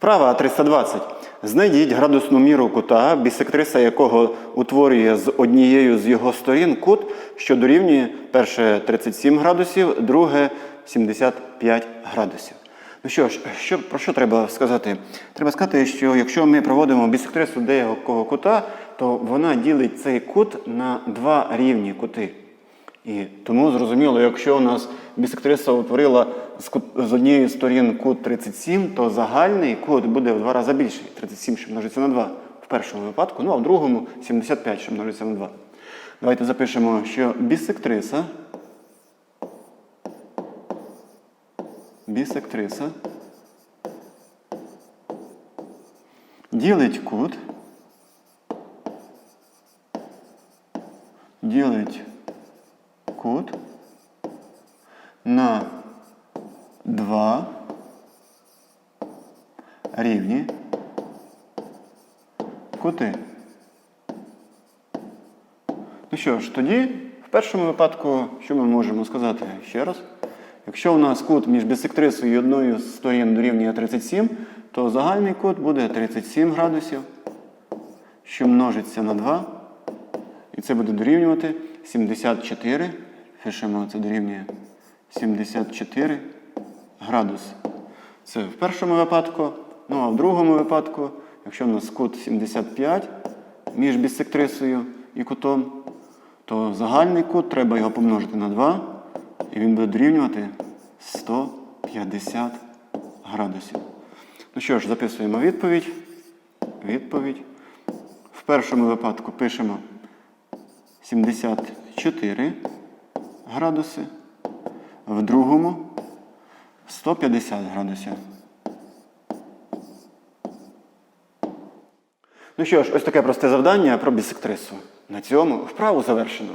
Вправа 320. Знайдіть градусну міру кута, бісектриса якого утворює з однією з його сторін кут, що дорівнює перше 37 градусів, друге 75 градусів. Ну що ж, що, про що треба сказати? Треба сказати, що якщо ми проводимо бісектрису деякого кута, то вона ділить цей кут на два рівні кути. І тому зрозуміло, якщо у нас бісектриса утворила з, однієї сторін кут 37, то загальний кут буде в два рази більший. 37, що множиться на 2 в першому випадку, ну а в другому 75, що множиться на 2. Давайте запишемо, що бісектриса. Бісектриса ділить кут. Ділить кут на два рівні кути. Ну що ж, тоді в першому випадку, що ми можемо сказати ще раз? Якщо у нас кут між бісектрисою і одною з сторін дорівнює 37, то загальний кут буде 37 градусів, що множиться на 2. І це буде дорівнювати 74. Пишемо, це дорівнює 74 градуси. Це в першому випадку. Ну а в другому випадку, якщо у нас кут 75 між бісектрисою і кутом, то загальний кут треба його помножити на 2, і він буде дорівнювати 150 градусів. Ну що ж, записуємо відповідь. Відповідь. В першому випадку пишемо 74 градуси, в другому 150 градусів. Ну що ж, ось таке просте завдання про бісектрису. На цьому вправу завершено.